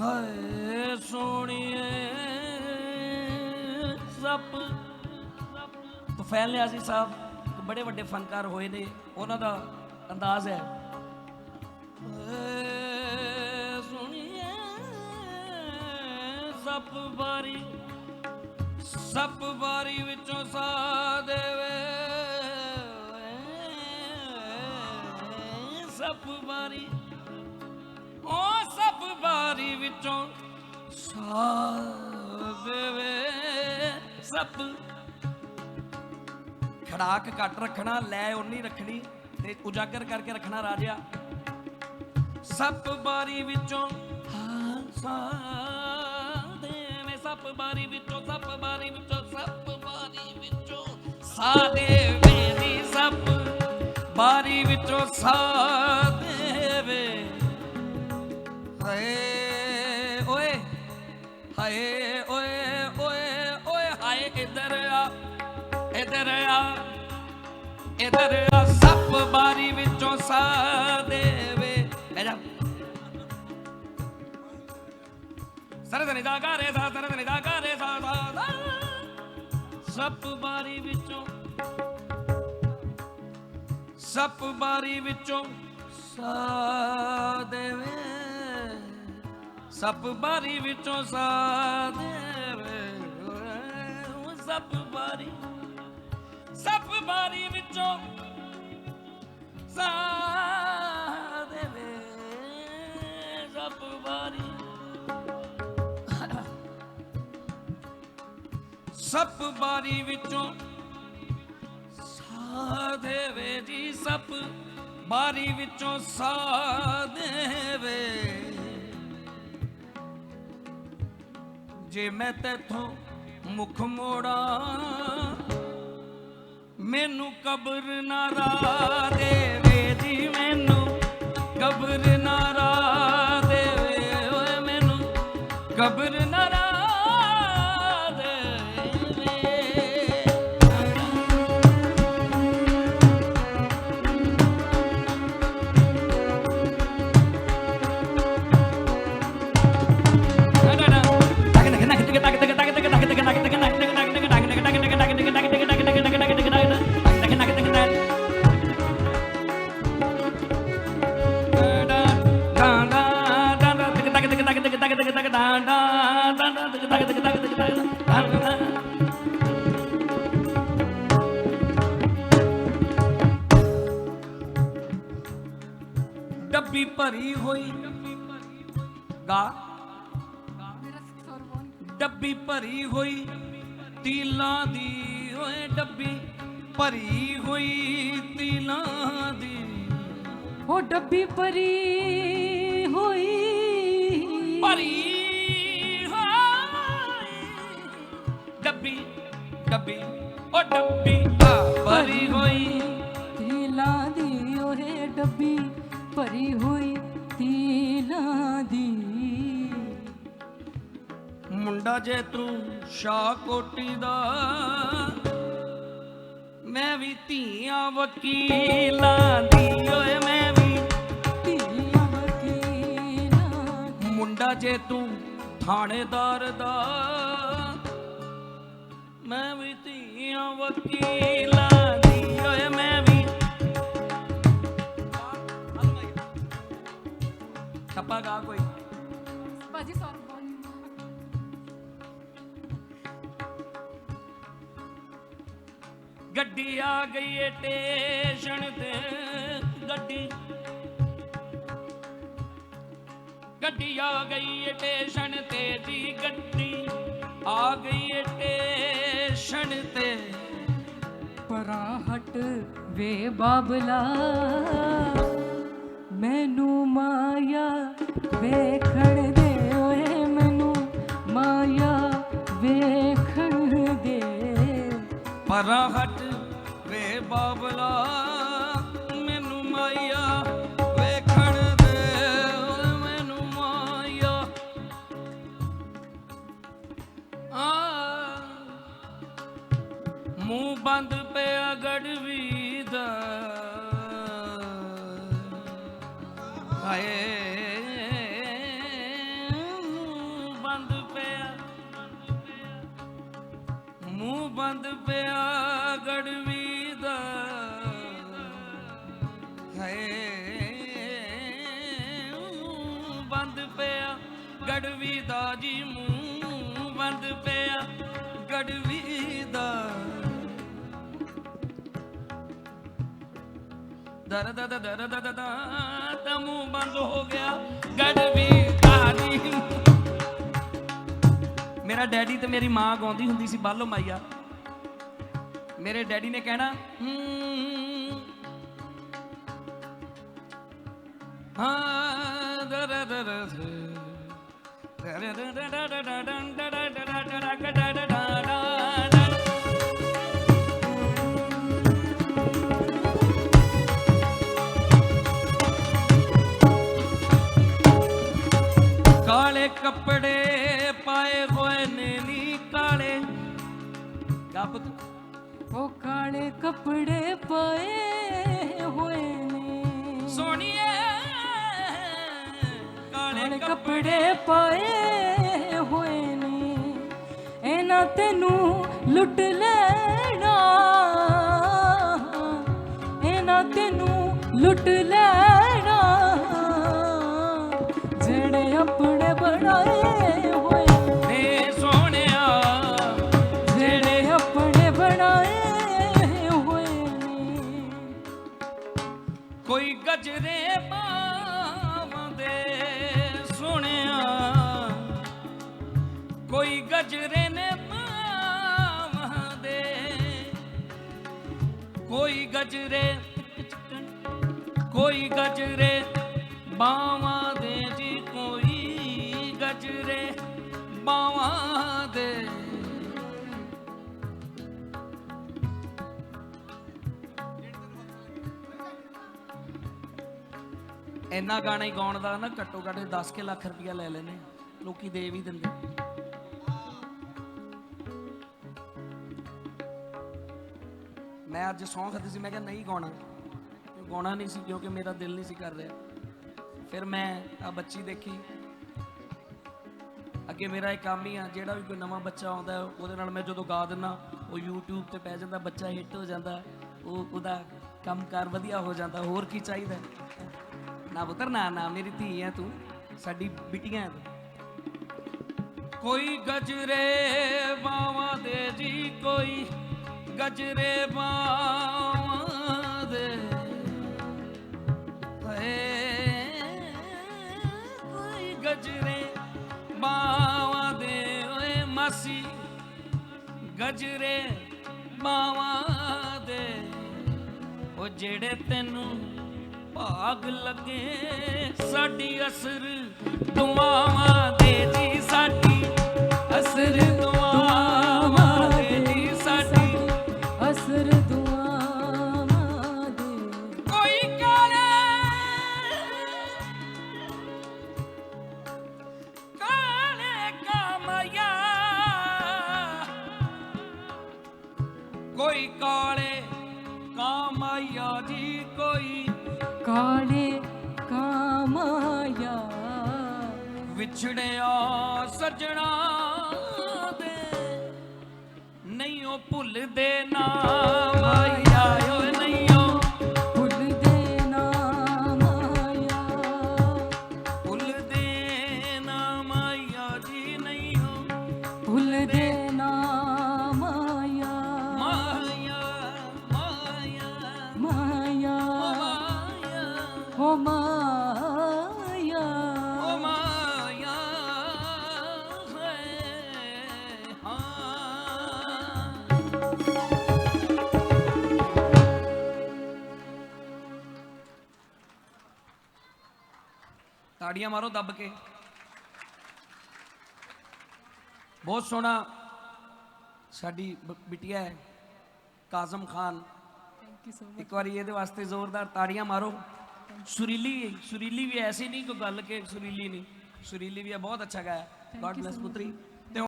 ਹਾਏ ਸੋਣੀਏ ਸੱਪ। ਤੁਫੈਲ ਨਿਆਜ਼ੀ ਸਾਹਿਬ ਬੜੇ ਵੱਡੇ ਫਨਕਾਰ ਹੋਏ ਨੇ, ਉਹਨਾਂ ਦਾ ਅੰਦਾਜ਼ ਹੈ। ਹਾਏ ਸੱਪ ਬਾਰੀ ਸੱਪ ਬਾਰੀ ਵਿੱਚੋਂ ਸਾ ਦੇਵੇ। ਸੱਪ ਬਾਰੀ ਓ ਸੱਪ ਵਿੱਚੋਂ ਸਾ ਸੱਪ ਖੜਾਕ ਘੱਟ ਰੱਖਣਾ, ਲੈ ਉਨੀ ਰੱਖਣੀ, ਤੇ ਉਜਾਗਰ ਕਰਕੇ ਰੱਖਣਾ ਰਾਜਿਆ। ਸੱਪ ਬਾਰੀ ਵਿੱਚੋਂ ਹਾਸਾ ਦੇਵੇਂ। ਸੱਪ ਬਾਰੀ ਵਿੱਚੋਂ, ਸੱਪ ਬਾਰੀ ਵਿੱਚੋਂ, ਸੱਪ ਬਾਰੀ ਵਿੱਚੋਂ ਸਾ ਦੇਵੇ ਸੱਪ। ਬਾਰੀ ਵਿੱਚੋਂ ਸਾ ਹਾਏ, ਓਏ ਹਾਏ, ਓਏ ਓਏ ਓਏ, ਹਾਏ, ਇਧਰ ਆ ਇਧਰ ਆ ਇਧਰ ਆ, ਸੱਪ ਬਾਰੀ ਵਿੱਚੋਂ ਸਾ ਦੇਵੇ। ਬਹਿ ਜਾ। ਸਰਦਨੀ ਦਾ ਘਾਰੇ ਸਾ, ਸਰਦਨੀ ਦਾ ਘਾਰੇ ਸਾ ਸਾ। ਸੱਪ ਬਾਰੀ ਵਿੱਚੋਂ, ਸੱਪ ਬਾਰੀ ਵਿੱਚੋਂ ਸਾ ਦੇਵੇ। ਸੱਪ ਬਾਰੀ ਵਿੱਚੋਂ ਸਾ ਦੇਵੇ। ਓਏ, ਸੱਪ ਬਾਰੀ। ਸੱਪ ਬਾਰੀ ਵਿੱਚੋਂ ਸਾ ਦੇਵੇ। ਸੱਪ ਬਾਰੀ। ਸੱਪ ਬਾਰੀ ਵਿੱਚੋਂ ਸਾ ਦੇਵੇ ਜੀ। ਸੱਪ ਬਾਰੀ ਵਿੱਚੋਂ ਸਾ ਦੇਵੇ। ਜੇ ਮੈਂ ਤੇਥੋਂ ਮੁਖ ਮੋੜਾ ਮੈਨੂੰ ਕਬਰ ਨਾ ਰਾ ਦੇਵੇ ਜੀ ਮੈਨੂੰ। ਕਬਰ ਨਾ ਡੱਬੀ ਭਰੀ ਹੋਈ ਗਾ। ਡੱਬੀ ਭਰੀ ਹੋਈ ਤੀਲਾਂ ਦੀ ਓਏ ਡੱਬੀ ਭਰੀ ਹੋਈ ਤੀਲਾਂ ਦੀ। ਉਹ ਡੱਬੀ ਭਰੀ ਹੋਈ ਭਰੀ ਡੱਬੀ ਓ ਡੱਬੀ ਆ ਭਰੀ ਹੋਈ। ਤੀਲਾਂ ਦੀ ਓਏ ਡੱਬੀ ਭਰੀ ਹੋਈ ਤੀਲਾਂ ਦੀ। ਮੁੰਡਾ ਜੇ ਤੂੰ ਸ਼ਾ ਕੋਟੀ ਦਾ ਮੈਂ ਵੀ ਧੀਆਂ ਵਕੀਲਾਂ ਦੀ ਓਏ ਮੈਂ ਵੀ ਤੀਆਂ ਵਕੀਲਾਂ ਮੁੰਡਾ ਜੇ ਤੂੰ ਥਾਣੇਦਾਰ ਦਾ ਮੈਂ ਵੀ ਧੀਆਂ ਵਕੀਲਾਂ ਦੀ ਓਏ ਮੈਂ ਵੀ। ਟੱਪਾ ਗਾ ਕੋਈ। ਬਾਜੀ ਸੁਰ ਗੱਡੀ ਆ ਗਈ ਏ ਟੇਸ਼ਨ ਤੇ ਗੱਡੀ। ਗੱਡੀ ਆ ਗਈ ਏ ਟੇਸ਼ਨ ਤੇ ਜੀ ਗੱਡੀ ਆ ਗਈ ਏ ਟੇਸ਼ਨ ਤੇ ਪਰਾਂ ਹਟ ਵੇ ਬਾਬਲਾ, ਮੈਨੂੰ ਮਾਇਆ ਵੇਖਣ ਦੇ ਓਏ, ਮੈਨੂੰ ਮਾਇਆ ਵੇਖਣ ਦੇ। ਪਰਾਂ ਹਟ ਵੇ ਬਾਬਲਾ ਗੜਵੀ ਦਾ ਜੀ ਮੂੰਹ ਬੰਦ ਪਿਆ ਗੜਵੀ ਦਾ ਦਰ ਦਰ ਦਰ ਦਰ ਦਰ ਦਰ ਬੰਦ ਹੋ ਗਿਆ ਗੜਵੀ ਦਾ ਜੀ ਮੇਰਾ ਡੈਡੀ ਤੇ ਮੇਰੀ ਮਾਂ ਗਾਉਂਦੀ ਹੁੰਦੀ ਸੀ ਬਾਲੋ ਮਾਈਆ ਮੇਰੇ ਡੈਡੀ ਨੇ ਕਹਿਣਾ ਹਾਂ ਦਰ ਦਰ ਦਰ ਕਾਲੇ ਕੱਪੜੇ ਪਾਏ ਹੋਏ ਨੇ ਨੀ ਕਾਲੇ। ਗੱਪ ਉਹ ਕਾਲੇ ਕੱਪੜੇ ਪਾਏ ਹੋਏ ਨੇ। ਸੋਣੀਏ ਕਾਲੇ ਕੱਪੜੇ ਪਾਏ ਹੋਏ ਨੇ ਇਹਨਾਂ ਤੈਨੂੰ ਲੁੱਟ ਲੈਣਾ। ਇਹਨਾਂ ਤੈਨੂੰ ਲੁੱਟ ਲੈਣਾ। ਜਿਹੜੇ ਆਪਣੇ ਬਣਾਏ ਹੋਏ ਨੇ। ਸੋਹਣਿਆ ਜਿਹੜੇ ਆਪਣੇ ਬਣਾਏ ਹੋਏ ਨੇ। ਕੋਈ ਗਜਰੇ ਗਜਰੇ ਕੋਈ ਗਜਰੇ ਬਾਵਾਂ ਦੇ ਜੀ ਕੋਈ ਗਜਰੇ ਬਾਵਾਂ ਦੇ। ਇੰਨਾ ਗਾਣਾ ਹੀ ਗਾਉਣ ਦਾ ਨਾ ਘੱਟੋ ਘੱਟ 10 ਕੇ ਲੱਖ ਰੁਪਇਆ ਲੈ ਲੈਨੇ ਲੋਕੀ ਦੇ ਵੀ ਦਿੰਦੇ। ਮੈਂ ਅੱਜ ਸੌਂ ਖਾਦੀ ਸੀ, ਮੈਂ ਕਿਹਾ ਨਹੀਂ ਗਾਉਣਾ। ਗਾਉਣਾ ਨਹੀਂ ਸੀ ਕਿਉਂਕਿ ਮੇਰਾ ਦਿਲ ਨਹੀਂ ਸੀ ਕਰ ਰਿਹਾ। ਫਿਰ ਮੈਂ ਆ ਬੱਚੀ ਦੇਖੀ। ਅੱਗੇ ਮੇਰਾ ਇਹ ਕੰਮ ਹੀ ਆ, ਜਿਹੜਾ ਵੀ ਕੋਈ ਨਵਾਂ ਬੱਚਾ ਆਉਂਦਾ ਉਹਦੇ ਨਾਲ ਮੈਂ ਜਦੋਂ ਗਾ ਦਿੰਨਾ, ਉਹ YouTube ਤੇ ਪੈ ਜਾਂਦਾ, ਬੱਚਾ ਹਿੱਟ ਹੋ ਜਾਂਦਾ, ਉਹ ਉਹਦਾ ਕੰਮਕਾਰ ਵਧੀਆ ਹੋ ਜਾਂਦਾ, ਹੋਰ ਕੀ ਚਾਹੀਦਾ ਨਾ ਪੁੱਤਰ, ਨਾ ਨਾ, ਮੇਰੀ ਧੀ ਹੈ ਤੂੰ, ਸਾਡੀ ਬਿਟੀਆਂ ਹੈ ਤੂੰ। ਕੋਈ ਗਜਰੇ ਬਾਵਾਂ ਦੇ ਜੀ ਕੋਈ ਗਜਰੇ ਬਾਵਾਂ ਦੇ ਹਏ, ਕੋਈ ਗਜਰੇ ਬਾਵਾਂ ਦੇ ਓਏ ਮਾਸੀ। ਗਜਰੇ ਬਾਵਾਂ ਦੇ ਉਹ ਜਿਹੜੇ ਤੈਨੂੰ ਭਾਗ ਲੱਗੇ, ਸਾਡੀ ਅਸਰ ਦੁਆਵਾਂ ਦੇ ਕੋਈ ਕਾਲੇ ਕਾਮਇਆ ਜੀ ਕੋਈ। ਕਾਲੇ ਕਾਮਾਇਆ। ਵਿਛੜਿਆ ਸਜਣਾ ਦੇ ਨਹੀਂ ਉਹ ਭੁੱਲਦੇ ਨਾ। ਹੋ ਮਾਇਆ। ਓ ਮਾਇਆ ਹੈ ਹਾਂ। ਤਾੜੀਆਂ ਮਾਰੋ ਦੱਬ ਕੇ। ਬਹੁਤ ਸੋਹਣਾ ਸਾਡੀ ਬਿਟੀਆ ਹੈ Kazim Khan. Thank you so ਇੱਕ ਵਾਰੀ ਇਹਦੇ ਵਾਸਤੇ ਜ਼ੋਰਦਾਰ ਤਾੜੀਆਂ ਮਾਰੋ। ਸੁਰੀਲੀ ਸੁਰੀਲੀ ਵੀ ਐਸੀ ਨਹੀਂ ਕੋਈ ਗੱਲ ਕਿ ਸੁਰੀਲੀ ਨਹੀਂ ਸੁਰੀਲੀ ਵੀ ਹੈ ਬਹੁਤ ਅੱਛਾ ਗਾਇਆ ਗॉड ਬlesਸ ਪੁੱਤਰੀ